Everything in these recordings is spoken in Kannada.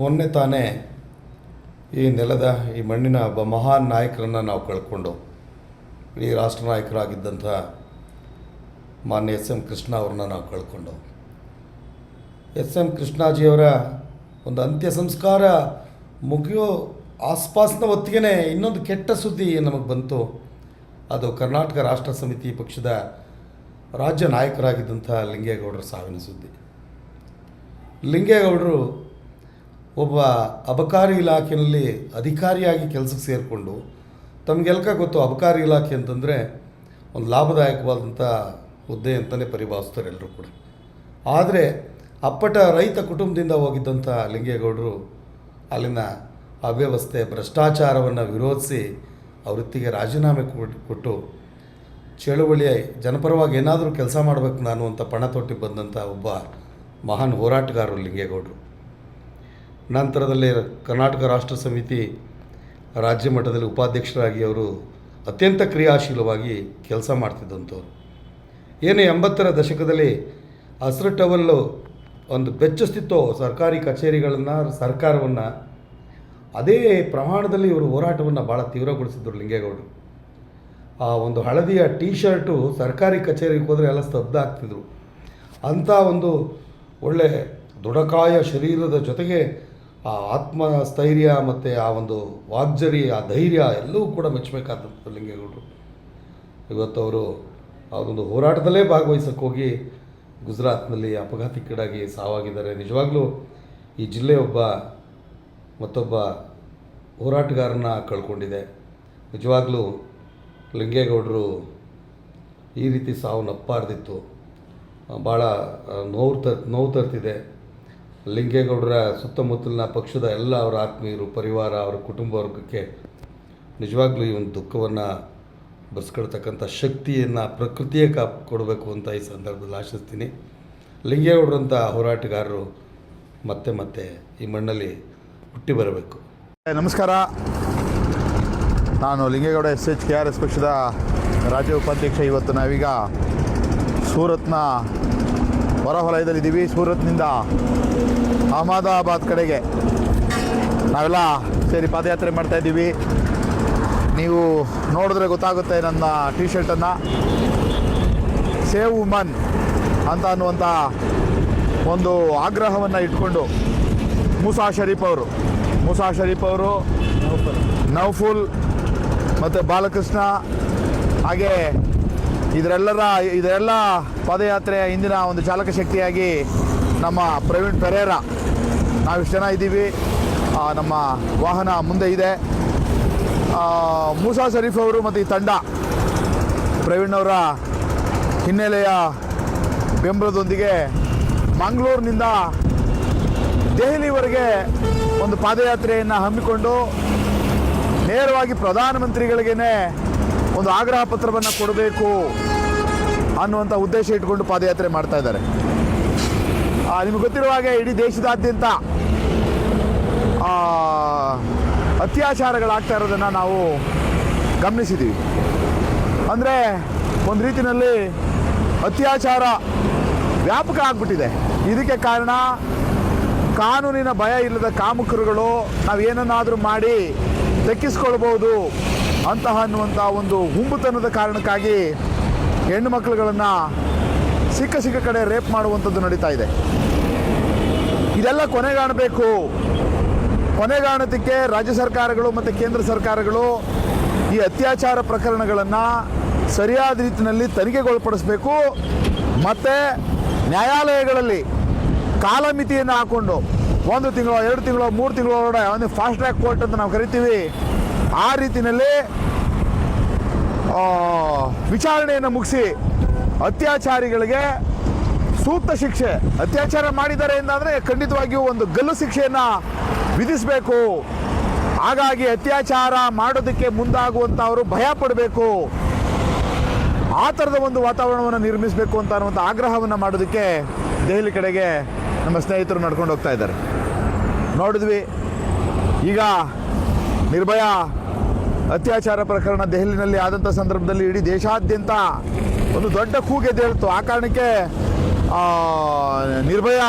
ಮೊನ್ನೆ ತಾನೇ ಈ ನೆಲದ, ಈ ಮಣ್ಣಿನ ಒಬ್ಬ ಮಹಾನ್ ನಾಯಕರನ್ನು ನಾವು ಕಳ್ಕೊಂಡು, ಈ ರಾಷ್ಟ್ರ ನಾಯಕರಾಗಿದ್ದಂಥ ಮಾನ್ಯ ಎಸ್ ಎಂ ಕೃಷ್ಣ ಅವ್ರನ್ನ ನಾವು ಕಳ್ಕೊಂಡು. ಎಸ್ ಎಂ ಕೃಷ್ಣಾಜಿಯವರ ಒಂದು ಅಂತ್ಯ ಸಂಸ್ಕಾರ ಮುಗಿಯೋ ಆಸ್ಪಾಸ್ನ ಹೊತ್ತಿಗೆ ಇನ್ನೊಂದು ಕೆಟ್ಟ ಸುದ್ದಿ ನಮಗೆ ಬಂತು. ಅದು ಕರ್ನಾಟಕ ರಾಷ್ಟ್ರ ಸಮಿತಿ ಪಕ್ಷದ ರಾಜ್ಯ ನಾಯಕರಾಗಿದ್ದಂಥ ಲಿಂಗೇಗೌಡರ ಸಾವಿನ ಸುದ್ದಿ. ಲಿಂಗೇಗೌಡರು ಒಬ್ಬ ಅಬಕಾರಿ ಇಲಾಖೆಯಲ್ಲಿ ಅಧಿಕಾರಿಯಾಗಿ ಕೆಲಸಕ್ಕೆ ಸೇರಿಕೊಂಡು ತಮಗೆಲ್ಕ ಗೊತ್ತು ಅಬಕಾರಿ ಇಲಾಖೆ ಅಂತಂದರೆ ಒಂದು ಲಾಭದಾಯಕವಾದಂಥ ಹುದ್ದೆ ಅಂತಲೇ ಪರಿಭಾವಿಸ್ತಾರೆ ಎಲ್ಲರೂ ಕೂಡ. ಆದರೆ ಅಪ್ಪಟ ರೈತ ಕುಟುಂಬದಿಂದ ಹೋಗಿದ್ದಂಥ ಲಿಂಗೇಗೌಡರು ಅಲ್ಲಿನ ಅವ್ಯವಸ್ಥೆ, ಭ್ರಷ್ಟಾಚಾರವನ್ನು ವಿರೋಧಿಸಿ ಆ ವೃತ್ತಿಗೆ ರಾಜೀನಾಮೆ ಕೊಟ್- ಕೊಟ್ಟು ಚಳುವಳಿಯ ಜನಪರವಾಗಿ ಏನಾದರೂ ಕೆಲಸ ಮಾಡಬೇಕು ನಾನು ಅಂತ ಪಣ ತೊಟ್ಟಿ ಬಂದಂಥ ಒಬ್ಬ ಮಹಾನ್ ಹೋರಾಟಗಾರರು ಲಿಂಗೇಗೌಡರು. ನಂತರದಲ್ಲಿ ಕರ್ನಾಟಕ ರಾಷ್ಟ್ರ ಸಮಿತಿ ರಾಜ್ಯ ಮಟ್ಟದಲ್ಲಿ ಉಪಾಧ್ಯಕ್ಷರಾಗಿ ಅವರು ಅತ್ಯಂತ ಕ್ರಿಯಾಶೀಲವಾಗಿ ಕೆಲಸ ಮಾಡ್ತಿದ್ದಂಥವ್ರು. ಏನು ಎಂಬತ್ತರ ದಶಕದಲ್ಲಿ ಹಸಿರು ಟವಲ್ಲು ಒಂದು ಬೆಚ್ಚಸ್ತಿತ್ತು ಸರ್ಕಾರಿ ಕಚೇರಿಗಳನ್ನು, ಸರ್ಕಾರವನ್ನು ಅದೇ ಪ್ರಮಾಣದಲ್ಲಿ ಇವರು ಹೋರಾಟವನ್ನು ಭಾಳ ತೀವ್ರಗೊಳಿಸಿದ್ರು ಲಿಂಗೇಗೌಡರು. ಆ ಒಂದು ಹಳದಿಯ ಟೀ ಶರ್ಟು ಸರ್ಕಾರಿ ಕಚೇರಿಗೆ ಹೋದರೆ ಎಲ್ಲ ಸ್ತಬ್ಧ ಆಗ್ತಿದ್ರು. ಅಂಥ ಒಂದು ಒಳ್ಳೆ ದೃಢಕಾಯ ಶರೀರದ ಜೊತೆಗೆ ಆ ಆತ್ಮಸ್ಥೈರ್ಯ ಮತ್ತು ಆ ಒಂದು ವಾಗ್ಜರಿ ಆ ಧೈರ್ಯ ಎಲ್ಲವೂ ಕೂಡ ಮೆಚ್ಚಬೇಕಾದಂಥದ್ದು ಲಿಂಗೇಗೌಡರು. ಇವತ್ತು ಅವರು ಒಂದು ಹೋರಾಟದಲ್ಲೇ ಭಾಗವಹಿಸಕ್ಕೆ ಹೋಗಿ ಗುಜರಾತ್ನಲ್ಲಿ ಅಪಘಾತಕ್ಕೀಡಾಗಿ ಸಾವಾಗಿದ್ದಾರೆ. ನಿಜವಾಗ್ಲೂ ಈ ಜಿಲ್ಲೆ ಒಬ್ಬ ಮತ್ತೊಬ್ಬ ಹೋರಾಟಗಾರನ ಕಳ್ಕೊಂಡಿದೆ. ನಿಜವಾಗ್ಲೂ ಲಿಂಗೇಗೌಡರು ಈ ರೀತಿ ಸಾವು ನಪ್ಪಾರ್ದಿತ್ತು. ಭಾಳ ನೋವು ತ ನೋವು ತರ್ತಿದೆ. ಲಿಂಗೇಗೌಡರ ಸುತ್ತಮುತ್ತಲಿನ ಪಕ್ಷದ ಎಲ್ಲ ಅವರ ಆತ್ಮೀಯರು, ಪರಿವಾರ, ಅವರ ಕುಟುಂಬ ವರ್ಗಕ್ಕೆ ನಿಜವಾಗ್ಲೂ ಈ ಒಂದು ದುಃಖವನ್ನು ಬಸ್ಕೊಳ್ತಕ್ಕಂಥ ಶಕ್ತಿಯನ್ನು, ಪ್ರಕೃತಿಯೇ ಕಾಪ್ ಕೊಡಬೇಕು ಅಂತ ಈ ಸಂದರ್ಭದಲ್ಲಿ ಆಶಿಸ್ತೀನಿ. ಲಿಂಗೇಗೌಡರಂಥ ಹೋರಾಟಗಾರರು ಮತ್ತೆ ಮತ್ತೆ ಈ ಮಣ್ಣಲ್ಲಿ ಹುಟ್ಟಿ ಬರಬೇಕು. ನಮಸ್ಕಾರ. ನಾನು Lingegowda S H K R S ಪಕ್ಷದ ರಾಜ್ಯ ಉಪಾಧ್ಯಕ್ಷ. ಇವತ್ತು ನಾವೀಗ ಸೂರತ್ನ ಹೊರವಲಯದಲ್ಲಿದ್ದೀವಿ ಸೂರತ್ನಿಂದ ಅಹಮದಾಬಾದ್ ಕಡೆಗೆ. ನಾವೆಲ್ಲ ಸೇರಿ ಪಾದಯಾತ್ರೆ ಮಾಡ್ತಾ ಇದ್ದೀವಿ. ನೀವು ನೋಡಿದ್ರೆ ಗೊತ್ತಾಗುತ್ತೆ ನನ್ನ ಟಿ ಶರ್ಟನ್ನು ಸೇವ್ ಉಮನ್ ಅಂತ ಅನ್ನುವಂಥ ಒಂದು ಆಗ್ರಹವನ್ನು ಇಟ್ಕೊಂಡು ಮೂಸಾ ಶರೀಫ್ ಅವರು. ಮೂಸಾ ಶರೀಫ್ ಅವರು ನೌಫುಲ್ ಮತ್ತು ಬಾಲಕೃಷ್ಣ, ಹಾಗೆ ಇದರೆಲ್ಲರ ಇದೆಲ್ಲ ಪಾದಯಾತ್ರೆಯ ಇಂದಿನ ಒಂದು ಚಾಲಕ ಶಕ್ತಿಯಾಗಿ ನಮ್ಮ ಪ್ರವೀಣ್ ಪೆರೇರ. ನಾವಿಷ್ಟು ಜನ ಇದ್ದೀವಿ. ನಮ್ಮ ವಾಹನ ಮುಂದೆ ಇದೆ. ಮೂಸಾ ಶರೀಫ್ ಅವರು ಮತ್ತು ಈ ತಂಡ ಪ್ರವೀಣ್ ಅವರ ಹಿನ್ನೆಲೆಯ ಬೆಂಬಲದೊಂದಿಗೆ ಮಂಗಳೂರಿನಿಂದ ದೆಹಲಿವರೆಗೆ ಒಂದು ಪಾದಯಾತ್ರೆಯನ್ನು ಹಮ್ಮಿಕೊಂಡು ನೇರವಾಗಿ ಪ್ರಧಾನಮಂತ್ರಿಗಳಿಗೇನೆ ಒಂದು ಆಗ್ರಹ ಪತ್ರವನ್ನು ಕೊಡಬೇಕು ಅನ್ನುವಂಥ ಉದ್ದೇಶ ಇಟ್ಕೊಂಡು ಪಾದಯಾತ್ರೆ ಮಾಡ್ತಾ ಇದ್ದಾರೆ. ನಿಮಗೆ ಗೊತ್ತಿರುವ ಹಾಗೆ ಇಡೀ ದೇಶದಾದ್ಯಂತ ಅತ್ಯಾಚಾರಗಳಾಗ್ತಾ ಇರೋದನ್ನು ನಾವು ಗಮನಿಸಿದ್ದೀವಿ ಅಂದರೆ ಒಂದು ರೀತಿಯಲ್ಲಿ ಅತ್ಯಾಚಾರ ವ್ಯಾಪಕ ಆಗ್ಬಿಟ್ಟಿದೆ. ಇದಕ್ಕೆ ಕಾರಣ ಕಾನೂನಿನ ಭಯ ಇಲ್ಲದ ಕಾಮುಕರುಗಳು ನಾವು ಏನನ್ನಾದರೂ ಮಾಡಿ ದಕ್ಕಿಸ್ಕೊಳ್ಬೋದು ಅಂತಹ ಅನ್ನುವಂಥ ಒಂದು ಹುಂಬುತನದ ಕಾರಣಕ್ಕಾಗಿ ಹೆಣ್ಣು ಮಕ್ಕಳುಗಳನ್ನು ಸಿಕ್ಕ ಸಿಕ್ಕ ಕಡೆ ರೇಪ್ ಮಾಡುವಂಥದ್ದು ನಡೀತಾ ಇದೆ. ಇದೆಲ್ಲ ಕೊನೆಗಾಣಬೇಕು. ಕೊನೆಗಾಣೋದಕ್ಕೆ ರಾಜ್ಯ ಸರ್ಕಾರಗಳು ಮತ್ತು ಕೇಂದ್ರ ಸರ್ಕಾರಗಳು ಈ ಅತ್ಯಾಚಾರ ಪ್ರಕರಣಗಳನ್ನು ಸರಿಯಾದ ರೀತಿಯಲ್ಲಿ ತನಿಖೆಗೊಳಪಡಿಸಬೇಕು. ಮತ್ತು ನ್ಯಾಯಾಲಯಗಳಲ್ಲಿ ಕಾಲಮಿತಿಯನ್ನು ಹಾಕ್ಕೊಂಡು ಒಂದು ತಿಂಗಳು, ಎರಡು ತಿಂಗಳು, ಮೂರು ತಿಂಗಳ ಒಳಗಡೆ, ಒಂದು ಫಾಸ್ಟ್ ಟ್ರ್ಯಾಕ್ ಕೋರ್ಟ್ ಅಂತ ನಾವು ಕರಿತೀವಿ. ಆ ರೀತಿಯಲ್ಲಿ ವಿಚಾರಣೆಯನ್ನು ಮುಗಿಸಿ ಅತ್ಯಾಚಾರಿಗಳಿಗೆ ಸೂಕ್ತ ಶಿಕ್ಷೆ, ಅತ್ಯಾಚಾರ ಮಾಡಿದ್ದಾರೆ ಎಂದಾದರೆ ಖಂಡಿತವಾಗಿಯೂ ಒಂದು ಗಲ್ಲು ಶಿಕ್ಷೆಯನ್ನು ವಿಧಿಸಬೇಕು. ಹಾಗಾಗಿ ಅತ್ಯಾಚಾರ ಮಾಡೋದಕ್ಕೆ ಮುಂದಾಗುವಂಥವರು ಭಯ ಪಡಬೇಕು. ಆ ಥರದ ಒಂದು ವಾತಾವರಣವನ್ನು ನಿರ್ಮಿಸಬೇಕು ಅಂತ ಅನ್ನುವಂಥ ಆಗ್ರಹವನ್ನು ಮಾಡೋದಕ್ಕೆ ದೆಹಲಿ ಕಡೆಗೆ ನಮ್ಮ ಸ್ನೇಹಿತರು ನಡ್ಕೊಂಡು ಹೋಗ್ತಾ ಇದ್ದಾರೆ. ನೋಡಿದ್ವಿ. ಈಗ ನಿರ್ಭಯ ಅತ್ಯಾಚಾರ ಪ್ರಕರಣ ದೆಹಲಿನಲ್ಲಿ ಆದಂಥ ಸಂದರ್ಭದಲ್ಲಿ ಇಡೀ ದೇಶಾದ್ಯಂತ ಒಂದು ದೊಡ್ಡ ಕೂಗೆ ಕೂಗೆದ್ದೇಳ್ತು ಆ ಕಾರಣಕ್ಕೆ ನಿರ್ಭಯ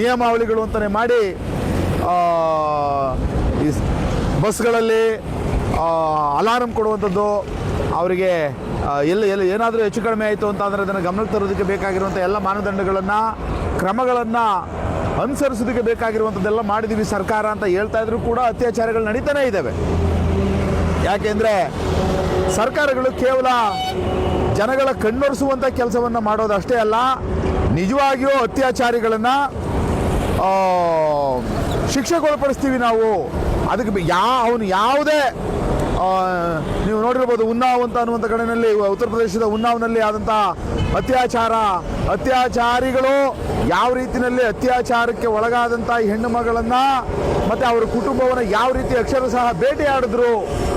ನಿಯಮಾವಳಿಗಳು ಅಂತಲೇ ಮಾಡಿ ಈ ಬಸ್ಗಳಲ್ಲಿ ಅಲಾರಂ ಕೊಡುವಂಥದ್ದು ಅವರಿಗೆ ಎಲ್ಲಿ ಎಲ್ಲಿ ಏನಾದರೂ ಹೆಚ್ಚು ಕಡಿಮೆ ಆಯಿತು ಅಂತ ಅಂದರೆ ಅದನ್ನು ಗಮನಕ್ಕೆ ತರೋದಕ್ಕೆ ಬೇಕಾಗಿರುವಂಥ ಎಲ್ಲ ಮಾನದಂಡಗಳನ್ನು, ಕ್ರಮಗಳನ್ನು ಅನುಸರಿಸೋದಕ್ಕೆ ಬೇಕಾಗಿರುವಂಥದ್ದೆಲ್ಲ ಮಾಡಿದ್ದೀವಿ ಸರ್ಕಾರ ಅಂತ ಹೇಳ್ತಾ ಇದ್ರು ಕೂಡ ಅತ್ಯಾಚಾರಗಳು ನಡೀತಾನೇ ಇದ್ದಾವೆ. ಯಾಕೆಂದರೆ ಸರ್ಕಾರಗಳು ಕೇವಲ ಜನಗಳ ಕಣ್ಣೊರೆಸುವಂಥ ಕೆಲಸವನ್ನು ಮಾಡೋದಷ್ಟೇ ಅಲ್ಲ, ನಿಜವಾಗಿಯೂ ಅತ್ಯಾಚಾರಿಗಳನ್ನು ಶಿಕ್ಷೆಗೊಳಪಡಿಸ್ತೀವಿ ನಾವು. ಅದಕ್ಕೆ ಯಾ, ಅವನು ಯಾವುದೇ ನೀವು ನೋಡಿರ್ಬೋದು ಉನ್ನಾವ್ ಅಂತ ಅನ್ನುವಂಥ ಕಡೆಯಲ್ಲಿ, ಉತ್ತರ ಪ್ರದೇಶದ ಉನ್ನಾವ್ನಲ್ಲಿ ಆದಂಥ ಅತ್ಯಾಚಾರ. ಅತ್ಯಾಚಾರಿಗಳು ಯಾವ ರೀತಿಯಲ್ಲಿ ಅತ್ಯಾಚಾರಕ್ಕೆ ಒಳಗಾದಂಥ ಹೆಣ್ಣು ಮಗಳನ್ನು ಮತ್ತು ಅವರ ಕುಟುಂಬವನ್ನು ಯಾವ ರೀತಿ ಅಕ್ಷರ ಸಹ ಭೇಟಿಯಾಡಿದ್ರು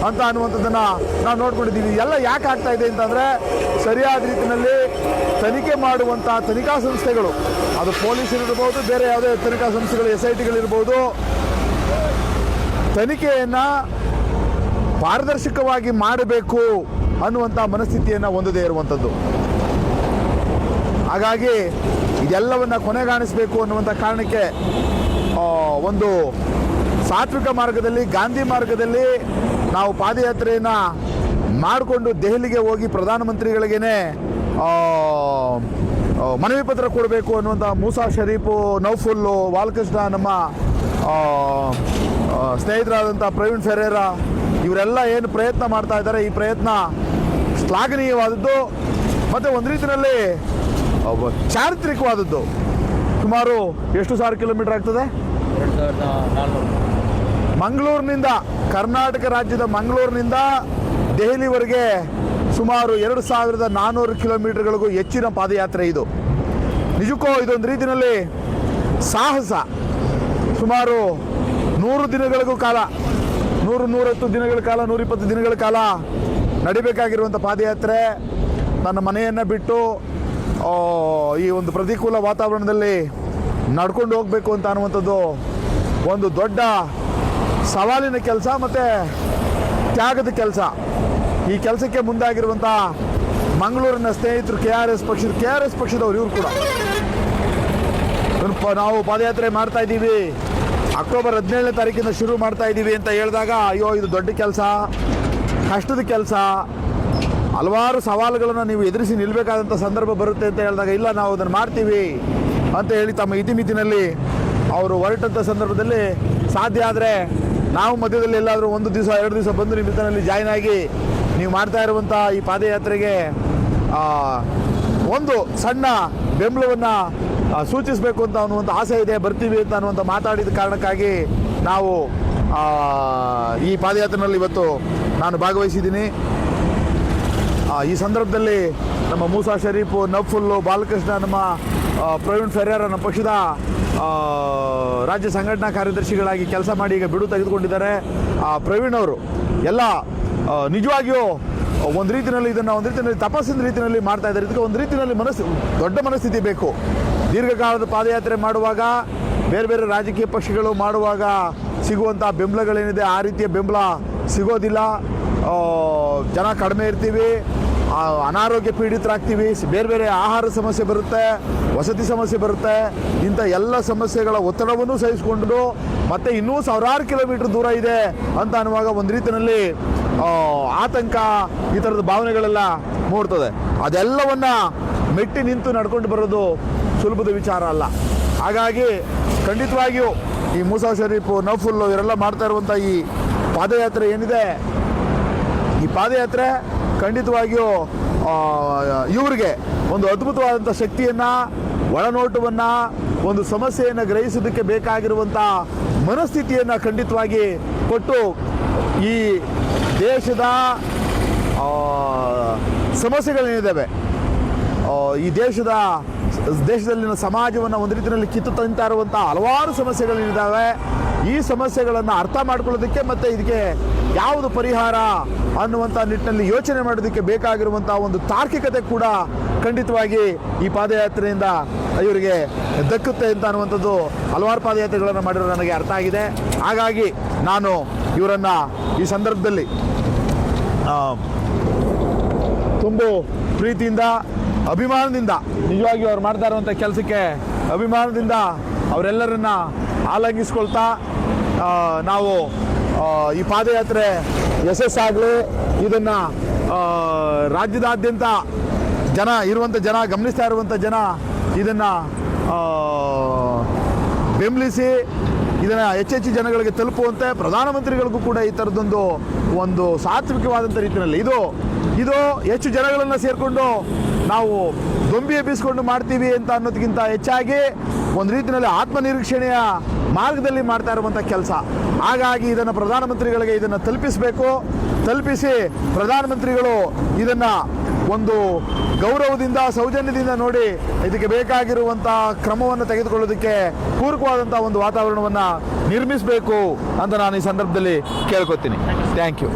ಅಂತ ಅನ್ನುವಂಥದ್ದನ್ನು ನಾವು ನೋಡ್ಕೊಂಡಿದ್ದೀವಿ. ಎಲ್ಲ ಯಾಕೆ ಆಗ್ತಾ ಇದೆ ಅಂತಂದರೆ ಸರಿಯಾದ ರೀತಿಯಲ್ಲಿ ತನಿಖೆ ಮಾಡುವಂಥ ತನಿಖಾ ಸಂಸ್ಥೆಗಳು. ಅದು ಪೊಲೀಸರಿರ್ಬೋದು, ಬೇರೆ ಯಾವುದೇ ತನಿಖಾ ಸಂಸ್ಥೆಗಳು ಎಸ್ ಐ ಟಿಗಳಿರ್ಬೋದು ತನಿಖೆಯನ್ನು ಪಾರದರ್ಶಕವಾಗಿ ಮಾಡಬೇಕು ಅನ್ನುವಂಥ ಮನಸ್ಥಿತಿಯನ್ನು ಹೊಂದದೇ ಇರುವಂಥದ್ದು ಹಾಗಾಗಿ ಇದೆಲ್ಲವನ್ನು ಕೊನೆಗಾಣಿಸಬೇಕು ಅನ್ನುವಂಥ ಕಾರಣಕ್ಕೆ ಒಂದು ಸಾತ್ವಿಕ ಮಾರ್ಗದಲ್ಲಿ, ಗಾಂಧಿ ಮಾರ್ಗದಲ್ಲಿ ನಾವು ಪಾದಯಾತ್ರೆಯನ್ನು ಮಾಡಿಕೊಂಡು ದೆಹಲಿಗೆ ಹೋಗಿ ಪ್ರಧಾನಮಂತ್ರಿಗಳಿಗೇ ಮನವಿ ಪತ್ರ ಕೊಡಬೇಕು ಅನ್ನುವಂಥ ಮೂಸಾ ಶರೀಫು, ನೌಫುಲ್ಲು ಬಾಲಕೃಷ್ಣ ನಮ್ಮ ಸ್ನೇಹಿತರಾದಂಥ ಪ್ರವೀಣ್ ಫೆರೇರ, ಇವರೆಲ್ಲ ಏನು ಪ್ರಯತ್ನ ಮಾಡ್ತಾ ಇದ್ದಾರೆ, ಈ ಪ್ರಯತ್ನ ಶ್ಲಾಘನೀಯವಾದದ್ದು ಮತ್ತು ಒಂದು ರೀತಿಯಲ್ಲಿ ಚಾರಿತ್ರಿಕವಾದದ್ದು. ಸುಮಾರು ಎಷ್ಟು ಸಾವಿರ ಕಿಲೋಮೀಟರ್ ಆಗ್ತದೆ? ಸಾವಿರದ ಮಂಗಳೂರಿನಿಂದ, ಕರ್ನಾಟಕ ರಾಜ್ಯದ ಮಂಗಳೂರಿನಿಂದ ದೆಹಲಿವರೆಗೆ ಸುಮಾರು ಎರಡು ಸಾವಿರದ ನಾನ್ನೂರು ಕಿಲೋಮೀಟರ್ಗಳಿಗೂ ಹೆಚ್ಚಿನ ಪಾದಯಾತ್ರೆ ಇದು. ನಿಜಕ್ಕೂ ಇದೊಂದು ರೀತಿಯಲ್ಲಿ ಸಾಹಸ. ಸುಮಾರು ನೂರು ದಿನಗಳಿಗೂ ಕಾಲ, ನೂರು ನೂರತ್ತು ದಿನಗಳ ಕಾಲ, ನೂರಿಪ್ಪತ್ತು ದಿನಗಳ ಕಾಲ ನಡಿಬೇಕಾಗಿರುವಂಥ ಪಾದಯಾತ್ರೆ. ನನ್ನ ಮನೆಯನ್ನು ಬಿಟ್ಟು ಈ ಒಂದು ಪ್ರತಿಕೂಲ ವಾತಾವರಣದಲ್ಲಿ ನಡ್ಕೊಂಡು ಹೋಗಬೇಕು ಅಂತ ಅನ್ನುವಂಥದ್ದು ಒಂದು ದೊಡ್ಡ ಸವಾಲಿನ ಕೆಲಸ ಮತ್ತು ತ್ಯಾಗದ ಕೆಲಸ. ಈ ಕೆಲಸಕ್ಕೆ ಮುಂದಾಗಿರುವಂಥ ಮಂಗಳೂರಿನ ಸ್ನೇಹಿತರು ಕೆ ಆರ್ ಎಸ್ ಪಕ್ಷದ, ಕೆ ಆರ್ ಎಸ್ ಪಕ್ಷದವರು ಇವರು ಕೂಡ. ನಾವು ಪಾದಯಾತ್ರೆ ಮಾಡ್ತಾ ಇದ್ದೀವಿ. ಅಕ್ಟೋಬರ್ ಹದಿನೇಳನೇ ತಾರೀಕಿಂದ ಶುರು ಮಾಡ್ತಾ ಇದ್ದೀವಿ ಅಂತ ಹೇಳಿದಾಗ, ಅಯ್ಯೋ, ಇದು ದೊಡ್ಡ ಕೆಲಸ, ಕಷ್ಟದ ಕೆಲಸ. ಹಲವಾರು ಸವಾಲುಗಳನ್ನು ನೀವು ಎದುರಿಸಿ ನಿಲ್ಲಬೇಕಾದಂಥ ಸಂದರ್ಭ ಬರುತ್ತೆ ಅಂತ ಹೇಳಿದಾಗ, ಇಲ್ಲ, ನಾವು ಅದನ್ನು ಮಾಡ್ತೀವಿ ಅಂತ ಹೇಳಿ ತಮ್ಮ ಇತಿಮಿತಿನಲ್ಲಿ ಅವರು ಹೊರಟಂಥ ಸಂದರ್ಭದಲ್ಲಿ ಸಾಧ್ಯ ಆದರೆ ನಾವು ಮಧ್ಯದಲ್ಲಿ ಎಲ್ಲಾದರೂ ಒಂದು ದಿವಸ, ಎರಡು ದಿವಸ ಬಂದು ನಿಮ್ಮ ಜೊತೆಯಲ್ಲಿ ಜಾಯ್ನ್ ಆಗಿ ನೀವು ಮಾಡ್ತಾ ಇರುವಂಥ ಈ ಪಾದಯಾತ್ರೆಗೆ ಒಂದು ಸಣ್ಣ ಬೆಂಬಲವನ್ನು ಸೂಚಿಸಬೇಕು ಅಂತ ಅನ್ನುವಂಥ ಆಸೆ ಇದೆ, ಬರ್ತೀವಿ ಅಂತ ಅನ್ನುವಂಥ ಮಾತಾಡಿದ ಕಾರಣಕ್ಕಾಗಿ ನಾವು ಈ ಪಾದಯಾತ್ರೆಯಲ್ಲಿ ಇವತ್ತು ನಾನು ಭಾಗವಹಿಸಿದ್ದೀನಿ. ಈ ಸಂದರ್ಭದಲ್ಲಿ ನಮ್ಮ ಮೂಸಾ ಶರೀಫು ನಫುಲ್ಲು ಬಾಲಕೃಷ್ಣ, ನಮ್ಮ ಪ್ರವೀಣ್ ಫೆರ್ಯಾರ, ನಮ್ಮ ಪಕ್ಷದ ರಾಜ್ಯ ಸಂಘಟನಾ ಕಾರ್ಯದರ್ಶಿಗಳಾಗಿ ಕೆಲಸ ಮಾಡಿ ಈಗ ಬಿಡು ತೆಗೆದುಕೊಂಡಿದ್ದಾರೆ. ಆ, ಪ್ರವೀಣ್ ಅವರು ಎಲ್ಲ ನಿಜವಾಗಿಯೂ ಒಂದು ರೀತಿಯಲ್ಲಿ ಇದನ್ನು ಒಂದು ರೀತಿಯಲ್ಲಿ ತಪಸ್ಸಿನ ರೀತಿಯಲ್ಲಿ ಮಾಡ್ತಾ ಇದ್ದಾರೆ. ಇದಕ್ಕೆ ಒಂದು ರೀತಿಯಲ್ಲಿ ಮನಸ್ಸು ದೊಡ್ಡ ಮನಸ್ಥಿತಿ ಬೇಕು. ದೀರ್ಘಕಾಲದ ಪಾದಯಾತ್ರೆ ಮಾಡುವಾಗ ಬೇರೆ ಬೇರೆ ರಾಜಕೀಯ ಪಕ್ಷಗಳು ಮಾಡುವಾಗ ಸಿಗುವಂಥ ಬೆಂಬಲಗಳೇನಿದೆ ಆ ರೀತಿಯ ಬೆಂಬಲ ಸಿಗೋದಿಲ್ಲ. ಜನ ಕಡಿಮೆ ಇರ್ತೀವಿ. ಅನಾರೋಗ್ಯ ಪೀಡಿತರಾಗ್ತೀವಿ ಬೇರೆ ಬೇರೆ ಆಹಾರ ಸಮಸ್ಯೆ ಬರುತ್ತೆ, ವಸತಿ ಸಮಸ್ಯೆ ಬರುತ್ತೆ, ಇಂಥ ಎಲ್ಲ ಸಮಸ್ಯೆಗಳ ಒತ್ತಡವನ್ನು ಸಹಿಸಿಕೊಂಡು ಮತ್ತೆ ಇನ್ನೂ ಸಾವಿರಾರು ಕಿಲೋಮೀಟರ್ ದೂರ ಇದೆ ಅಂತ ಅನ್ನುವಾಗ ಒಂದು ರೀತಿಯಲ್ಲಿ ಆತಂಕ ಈ ಥರದ ಭಾವನೆಗಳೆಲ್ಲ ಮೂಡ್ತದೆ. ಅದೆಲ್ಲವನ್ನು ಮೆಟ್ಟಿ ನಿಂತು ನಡ್ಕೊಂಡು ಬರೋದು ಸುಲಭದ ವಿಚಾರ ಅಲ್ಲ. ಹಾಗಾಗಿ ಖಂಡಿತವಾಗಿಯೂ ಈ ಮೂಸಾ ಶರೀಫು, ನಫುಲ್ಲು ಇವರೆಲ್ಲ ಮಾಡ್ತಾ ಇರುವಂಥ ಈ ಪಾದಯಾತ್ರೆ ಏನಿದೆ? ಈ ಪಾದಯಾತ್ರೆ ಖಂಡಿತವಾಗಿಯೂ ಇವರಿಗೆ ಒಂದು ಅದ್ಭುತವಾದಂಥ ಶಕ್ತಿಯನ್ನು, ಒಳನೋಟವನ್ನು, ಒಂದು ಸಮಸ್ಯೆಯನ್ನು ಗ್ರಹಿಸೋದಕ್ಕೆ ಬೇಕಾಗಿರುವಂಥ ಮನಸ್ಥಿತಿಯನ್ನು ಖಂಡಿತವಾಗಿ ಕೊಟ್ಟು ಈ ದೇಶದ ಸಮಸ್ಯೆಗಳೇನಿದ್ದಾವೆ ಈ ದೇಶದ, ದೇಶದಲ್ಲಿನ ಸಮಾಜವನ್ನು ಒಂದು ರೀತಿಯಲ್ಲಿ ಕಿತ್ತು ತಂತಾ ಇರುವಂಥ ಹಲವಾರು ಸಮಸ್ಯೆಗಳೇನಿದ್ದಾವೆ ಈ ಸಮಸ್ಯೆಗಳನ್ನು ಅರ್ಥ ಮಾಡ್ಕೊಳ್ಳೋದಕ್ಕೆ ಮತ್ತು ಇದಕ್ಕೆ ಯಾವುದು ಪರಿಹಾರ ಅನ್ನುವಂಥ ನಿಟ್ಟಿನಲ್ಲಿ ಯೋಚನೆ ಮಾಡೋದಕ್ಕೆ ಬೇಕಾಗಿರುವಂಥ ಒಂದು ತಾರ್ಕಿಕತೆ ಕೂಡ ಖಂಡಿತವಾಗಿ ಈ ಪಾದಯಾತ್ರೆಯಿಂದ ಇವರಿಗೆ ದಕ್ಕುತ್ತೆ ಅಂತ ಅನ್ನುವಂಥದ್ದು ಹಲವಾರು ಪಾದಯಾತ್ರೆಗಳನ್ನು ಮಾಡಿರೋ ನನಗೆ ಅರ್ಥ ಆಗಿದೆ. ಹಾಗಾಗಿ ನಾನು ಇವರನ್ನು ಈ ಸಂದರ್ಭದಲ್ಲಿ ತುಂಬ ಪ್ರೀತಿಯಿಂದ, ಅಭಿಮಾನದಿಂದ, ನಿಜವಾಗಿಯೂ ಅವ್ರು ಮಾಡ್ತಾ ಇರುವಂಥ ಕೆಲಸಕ್ಕೆ ಅಭಿಮಾನದಿಂದ ಅವರೆಲ್ಲರನ್ನ ಆಲಂಗಿಸ್ಕೊಳ್ತಾ ನಾವು ಈ ಪಾದಯಾತ್ರೆ ಯಶಸ್ಸಾಗಲಿ. ಇದನ್ನು ರಾಜ್ಯದಾದ್ಯಂತ ಜನ ಇರುವಂಥ ಜನ, ಗಮನಿಸ್ತಾ ಇರುವಂಥ ಜನ ಇದನ್ನು ಬೆಂಬಲಿಸಿ, ಇದನ್ನು ಹೆಚ್ಚೆಚ್ಚು ಜನಗಳಿಗೆ ತಲುಪುವಂತೆ ಪ್ರಧಾನಮಂತ್ರಿಗಳಿಗೂ ಕೂಡ ಈ ಥರದೊಂದು ಒಂದು ಸಾತ್ವಿಕವಾದಂಥ ರೀತಿಯಲ್ಲಿ. ಇದು ಇದು ಹೆಚ್ಚು ಜನಗಳನ್ನು ಸೇರಿಕೊಂಡು ನಾವು ದೊಂಬಿ ಎಬ್ಬಿಸ್ಕೊಂಡು ಮಾಡ್ತೀವಿ ಅಂತ ಅನ್ನೋದಕ್ಕಿಂತ ಹೆಚ್ಚಾಗಿ ಒಂದು ರೀತಿಯಲ್ಲಿ ಆತ್ಮನಿರೀಕ್ಷಣೆಯ ಮಾರ್ಗದಲ್ಲಿ ಮಾಡ್ತಾ ಇರುವಂಥ ಕೆಲಸ. ಹಾಗಾಗಿ ಇದನ್ನು ಪ್ರಧಾನಮಂತ್ರಿಗಳಿಗೆ ಇದನ್ನು ತಲುಪಿಸಬೇಕು. ತಲುಪಿಸಿ ಪ್ರಧಾನಮಂತ್ರಿಗಳು ಇದನ್ನು ಒಂದು ಗೌರವದಿಂದ, ಸೌಜನ್ಯದಿಂದ ನೋಡಿ ಇದಕ್ಕೆ ಬೇಕಾಗಿರುವಂಥ ಕ್ರಮವನ್ನು ತೆಗೆದುಕೊಳ್ಳೋದಕ್ಕೆ ಪೂರಕವಾದಂಥ ಒಂದು ವಾತಾವರಣವನ್ನು ನಿರ್ಮಿಸಬೇಕು ಅಂತ ನಾನು ಈ ಸಂದರ್ಭದಲ್ಲಿ ಕೇಳ್ಕೊತೀನಿ. Thank you